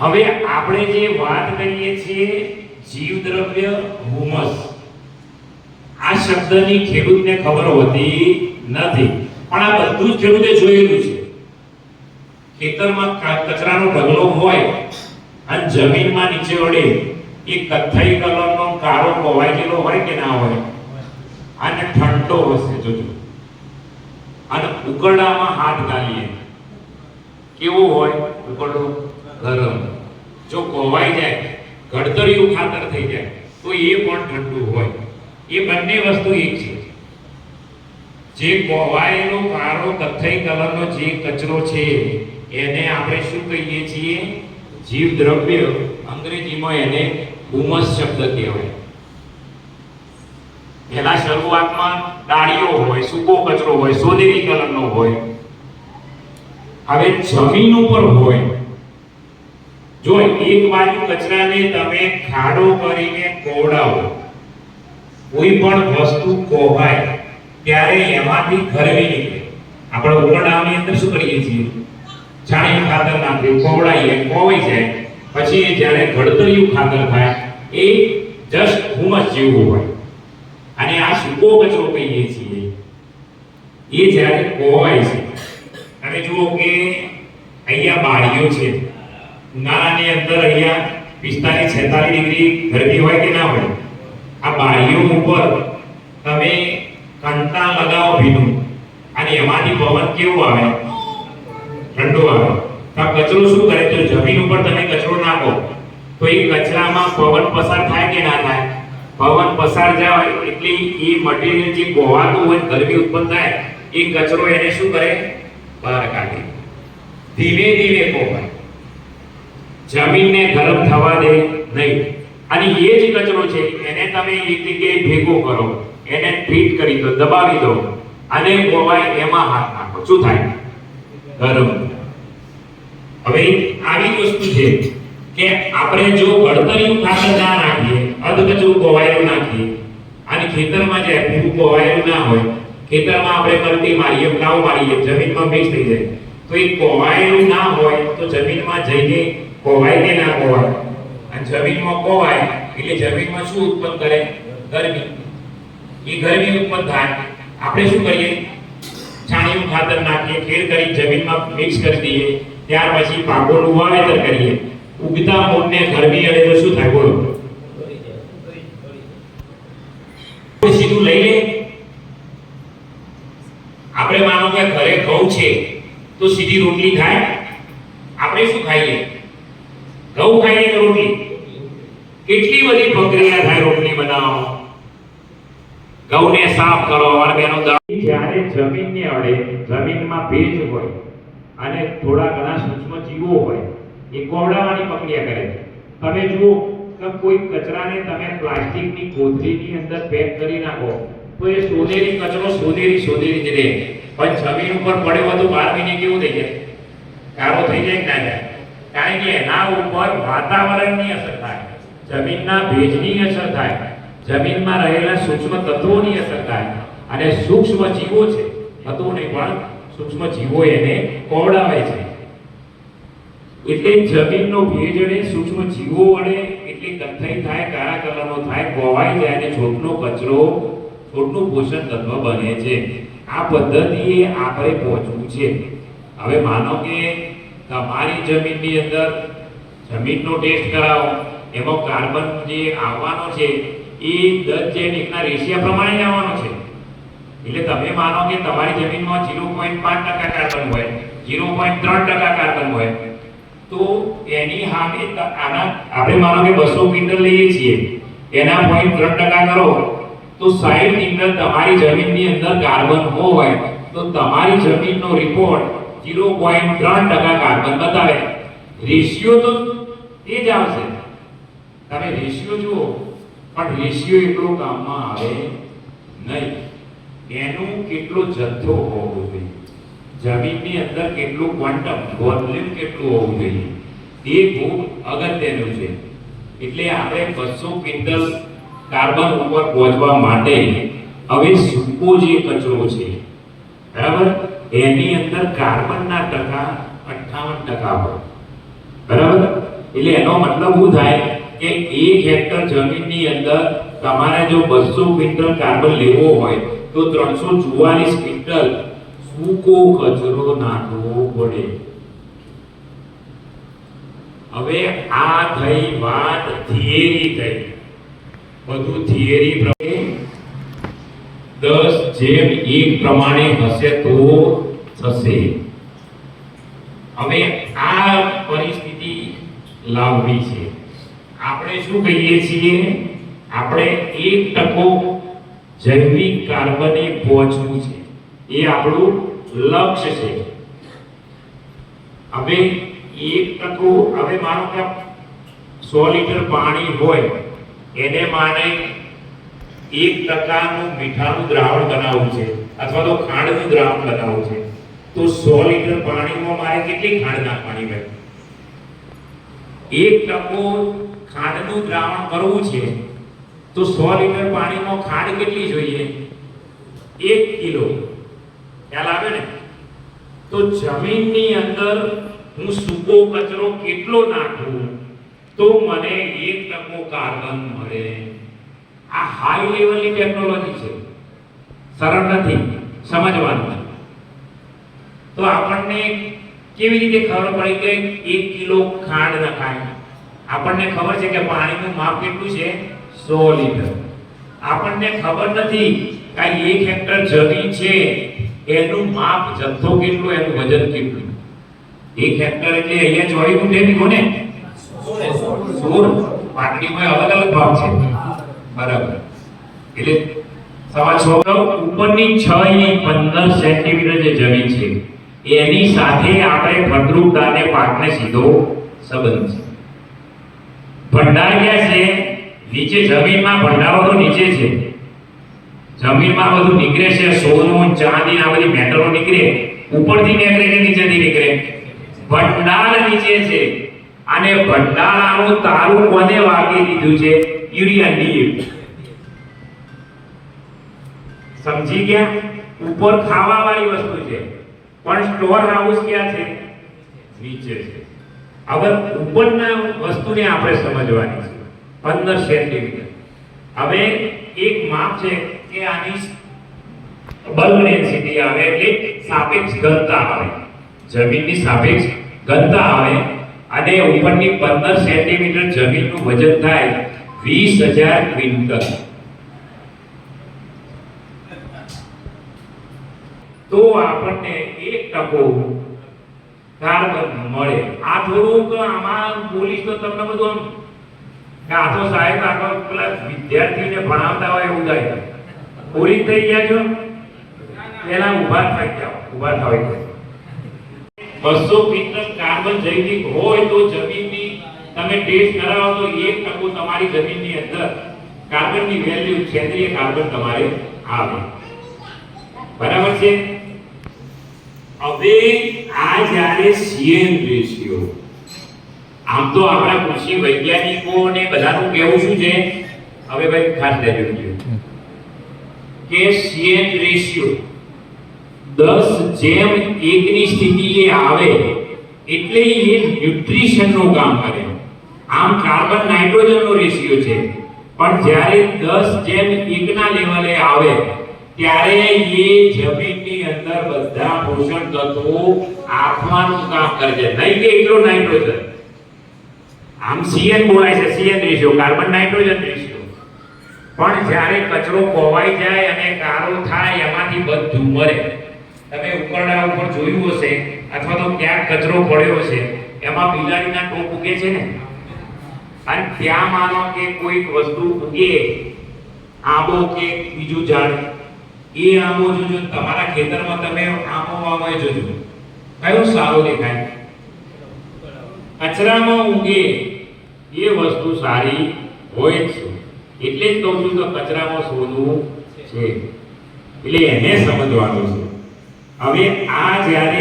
હવે આપણે જે વાત કરીએ છીએ જીવદ્રવ્ય હુમસ. આ શબ્દની ખેડૂતને ખબર હોતી નથી, પણ આ બધું જ ખેડૂતે જોયેલું છે. ખેતરમાં કચરાનો ઢગલો હોય અને જમીનમાં નીચે વળે, એ કથ્થઈ કલરનો કાળો કોવાઈ ગયેલો હોય કે ના હોય, અને ઠંડો હશે જોજો. અને ઉકરડામાં હાથ ગાલીએ. કેવો હોય? ઉકરડો ગરમ. જો કોવાઈ જાય ગડતરિયું ખાતર થઈ જાય, તો એ પણ ઠંડુ હોય. એ બંને વસ્તુ એક છે. જે કોવાયેલો કાળો કથ્થઈ કલરનો જે કચરો છે, એને આપણે શું કહીએ છીએ? જીવદ્રવ્ય, અંગ્રેજીમાં એને હુમસ શબ્દ કહેવાય. પહેલા શરૂઆતમાં ડાળીઓ હોય, સૂકો કચરો હોય, સોનેરી કલરનો હોય. હવે જમીન ઉપર હોય. જો એક બાજુ કચરાને તમે ખાડો કરીને કોવડાવો કોઈ પણ વસ્તુ કોવાય ત્યારે એમાંથી ઘરવી નીકળે. આપણે ઉકરડાની અંદર શું કરીએ છીએ? છાણિયું ખાતર નાખીએ કોવડાઈએ કોવાઈ જાય. પછી જ્યારે ઘડતરિયું ખાતર થાય, એ જસ્ટ હુમસ જેવું હોય. અને આ સૂકો કચરો કહીએ છીએ. એ જ્યારે કોવાય છે. અને જુઓ કે અહીંયા બાળીઓ છે. ઉનાળાની અંદર અહીંયા પિસ્તાલીસ, છેતાલીસ ડિગ્રી ગરમી હોય કે ના હોય, આ બારીઓ ઉપર તમે કંતા લગાવો ભીનું. અને એમાંથી પવન કેવું આવે? ઠંડો આવે. તો આ કચરો શું કરે? તો જમીન ઉપર તમે કચરો નાખો. તો એ કચરામાં પવન પસાર થાય કે ના થાય? પવન પસાર જાય એટલે એ મટીરિયલ જે ગોવાતું હોય, ગરમી ઉત્પન્ન થાય, એ કચરો એને શું કરે? બહાર કાઢે. ધીમે ધીમે કોવાય જમીનને ગરમ થવા દે નહીં. અને એ જ કચરો છે, એને તમે એક જગ્યાએ ભેગો કરો, એને ટ્રીટ કરી દો, દબાવી દો, અને ગોવાય એમાં હાથ નાખો. શું થાય? ગરમ. હવે આવી વસ્તુ છે કે આપણે જો ગળતરિયું ખાતર ના નાખીએ, અધકચરું ગોવાયું નાખીએ, અને ખેતરમાં જાય પૂરું ગોવાયું ના હોય, ખેતરમાં આપણે મરતી મારીએ, પ્લાવ મારીએ, જમીનમાં મિક્સ થઈ જાય, તો એ કોવાયેલું ના હોય, તો જમીનમાં જઈને કોવાય કે ના કોવાય અને જમીનમાં કોવાય એટલે જમીનમાં શું ઉત્પન્ન કરે? ગરમી. એ ગરમી ઉત્પન્ન થાય. આપણે શું કરીએ? છાણિયું ખાતર નાખીએ ખેડ કરી જમીનમાં મિક્સ કરી દઈએ. ત્યાર પછી પાકોનું વાવેતર કરીએ. ઉગતા મૂળને ગરમી અડે તો શું થાય? બોલો. સીધું લઈ લે. આપણે માનો કે ઘરે ઘઉં છે, તો સીધી રોટલી ખાય. આપણે શું ખાઈએ? ઘઉં ખાઈએ કે રોટલી કેટલી બધી પ્રક્રિયા થાય રોટલી બનાવો ઘઉંને સાફ કરો અને બેનો જ્યારે જમીનને અડે, જમીનમાં ભેજ હોય અને થોડા ઘણા સૂક્ષ્મ જીવો હોય, એ કોવડાવાની પ્રક્રિયા કરે તમે જુઓ કે કોઈ કચરાને તમે પ્લાસ્ટિકની કોથળીની અંદર પેક કરી નાખો, તો એ સોનેરી કચરો સોનેરી સોનેરી જ રહે. પણ જમીન ઉપર પડ્યો તો બાર મહિને કેવું થઈ જાય? કાળો થઈ જાય ના જાય કારણ કે એના ઉપર વાતાવરણની અસર થાય, જમીનના ભેજની અસર થાય, જમીનમાં રહેલા સૂક્ષ્મ તત્વોની અસર થાય અને સૂક્ષ્મ જીવો છે, તત્વોને પણ સૂક્ષ્મ જીવો એને કોવડાવે છે. એટલે જમીનનો ભેજ અને સૂક્ષ્મ જીવો વડે એટલે કથાઈ થાય, કાળા કલરનો થાય કોવાઈ જાય અને છોડનો કચરો છોડનું પોષણ તત્વ બને છે. આ પદ્ધતિએ આપણે પહોંચવું છે. હવે માનો કે તમારી જમીનની અંદર જમીનનો ટેસ્ટ કરાવો. એમાં કાર્બન જે આવવાનો છે, એ દસ જે એકના રેશિયા પ્રમાણે આવવાનો છે. એટલે તમે માનો કે તમારી જમીનમાં 0.5% કાર્બન હોય 0.3% કાર્બન હોય, તો એની સામે આના, આપણે માનો કે બસો ક્વિન્ટલ લઈએ છીએ, એના 0.3% કરો, તો 60 ક્વિન્ટલ તમારી જમીનની અંદર કાર્બન હોય, તો તમારી જમીનનો રિપોર્ટ 0.3% કાર્બન બતાવે. રેશિયો તો એ જ આવશે. તમે રેશિયો જુઓ, પણ રેશિયો એટલો કામમાં આવે નહીં. એનું કેટલો જથ્થો હોવો જોઈએ. જમીનની અંદર કેટલું ક્વોન્ટમ, વોલ્યુમ કેટલું હોવું જોઈએ. એ ખૂબ અગત્યનું છે. એટલે આપણે બસો ક્વિન્ટલ કાર્બન ઉપર પહોંચવા માટે હવે સૂકો જે કચરો છે, બરાબર? એની અંદર કાર્બનના ટકા અઠાવન ટકા હોય. બરાબર? એટલે એનો મતલબ શું થાય કે એક હેક્ટર જમીનની અંદર તમારે જો બસો ક્વિન્ટલ કાર્બન લેવો હોય, તો ત્રણસો ચુવાલીસ ક્વિન્ટલ સૂકો કચરો નાખવો પડે. હવે આ થઈ વાત થિયરી થઈ. બધું થિયરી દસ જેમ એક પ્રમાણે હશે તો થશે. હવે આ પરિસ્થિતિ લાવવી છે. આપણે શું કહીએ છીએ? આપણે એક ટકો જૈવિક કાર્બને પહોંચવું છે. એ આપણું લક્ષ્ય છે. હવે એક ટકો, હવે માનો કે સો લીટર પાણી હોય, એને માને એક ટકાનું મીઠાનું દ્રાવણ બનાવવું છે અથવા તો ખાંડનું દ્રાવણ બનાવવું છે. તો સો લીટર પાણીમાં મારે કેટલી ખાંડ નાખવાની હોય? એક ટકો ખાંડનું દ્રાવણ કરવું છે, તો સો લીટર પાણીમાં ખાંડ કેટલી જોઈએ? એક કિલો. ખ્યાલ આવે ને? તો જમીનની અંદર હું સૂકો કચરો કેટલો નાખું? તો મને એક ટકો કાર્બન મળે. આ હાઈ લેવલની ટેકનોલોજી છે. સરળ નથી સમજવાનું. તો આપણને કેવી રીતે ખબર પડી કે એક કિલો ખાંડ નખાય આપણને ખબર છે કે પાણીનું માપ કેટલું છે? સો લીટર. આપણને ખબર નથી કે એક હેક્ટર જમીન છે એનું માપ જથ્થો કેટલું એનું વજન કેટલું? એક હેક્ટર એટલે અહીંયા ચોવીસ ગુંઠે બી કોને સોળ. પાટડીમાં અલગ અલગ ભાગ છે. બરાબર. એટલે સવા છ ઉપરની છ ઇંચ પંદર સેન્ટીમીટર જે જમીન છે, એની સાથે આપણે ફળદ્રુપતા અને પાકને સીધો સંબંધ છે. ભંડાર ક્યાં છે? નીચે જમીનમાં ભંડારો તો નીચે છે. જમીનમાં બધું નીકળે છે, સોનું, ચાંદી, આ બધી મેટલો નીકળે. ઉપરથી નીકળે કે નીચેથી નીકળે? ભંડાર નીચે છે. અને ભંડારાનું તારું કોને વાગી દીધું છે? યુરિયા ડીએપી સમજી ગયા? ઉપર ખાવા વાળી વસ્તુ છે. પણ સ્ટોર હાઉસ ક્યાં છે? નીચે છે. હવે ઉપરના વસ્તુને આપણે સમજવાની છે. પંદર સેન્ટીમીટર. હવે એક માપ છે કે આની બલ્ક ડેન્સિટી આવે એટલે સાપેક્ષ ઘનતા આવે. જમીનની સાપેક્ષ ઘનતા આવે. અને ઉપરની પંદર સેન્ટીમીટર જમીનનું વજન થાય વીસ હજાર ક્વિન્ટલ. તો આપણને એક ટકો કાર્બન મળે. આ થોડુંક આમાં બોલીશ તો તમને બધું આમ. આ તો સાહેબ આગળ પેલા વિદ્યાર્થીઓને ભણાવતા હોય એવું થાય. પૂરી થઈ ગયા છો? પેલા ઊભા થઈ જાઓ. ઊભા થાય બસો ક્વિન્ટલ કાર્બન જૈવિક હોય તો જમીનની તમે ટેસ્ટ કરાવો તો એક ટકો તમારી જમીનની અંદર કાર્બનની વેલ્યુ સેન્દ્રીય કાર્બન તમારે આવે. બરાબર છે? હવે આ જ્યારે સીએન રેશિયો આમ તો આપણા કૃષિ વૈજ્ઞાનિકો ને બધાનું કહેવું શું છે? હવે ભાઈ ખાસ ધ્યાન. કે સીએન રેશિયો દસ જેમ એકની સ્થિતિ એ આવે, એટલે એ ન્યુટ્રિશનનું કામ કરે. આમ કાર્બન નાઇટ્રોજનનો રેશિયો છે. પણ જ્યારે દસ જેમ એકના લેવલે આવે, ત્યારે એ જમીનની અંદર બધા પોષણ તત્વો આપવાનું કામ કરે છે. નહીં કે એકલો નાઇટ્રોજન આમ સીએન બોલાય છે. CN ratio carbon nitrogen ratio પણ જ્યારે કચરો કોવાઈ જાય અને કાળો થાય, એમાંથી બધું મરે. તમે ઉકરડા ઉપર જોયું હશે, અથવા તો ક્યાંક કચરો પડ્યો હશે, એમાં બિલાડીના ટોપ ઉગે છે ને? અને ત્યાં માનો કે કોઈક વસ્તુ ઉગે આંબો કે બીજું ઝાડ. એ આંબો જોજો, તમારા ખેતરમાં તમે આંબો વાવો જોજો. કયો સારો દેખાય? કચરામાં ઉગે એ વસ્તુ સારી હોય છે. એટલે જ કહું છું કે કચરામાં શોધવું છે. એટલે એને સમજવાનું છે. હવે આ જ્યારે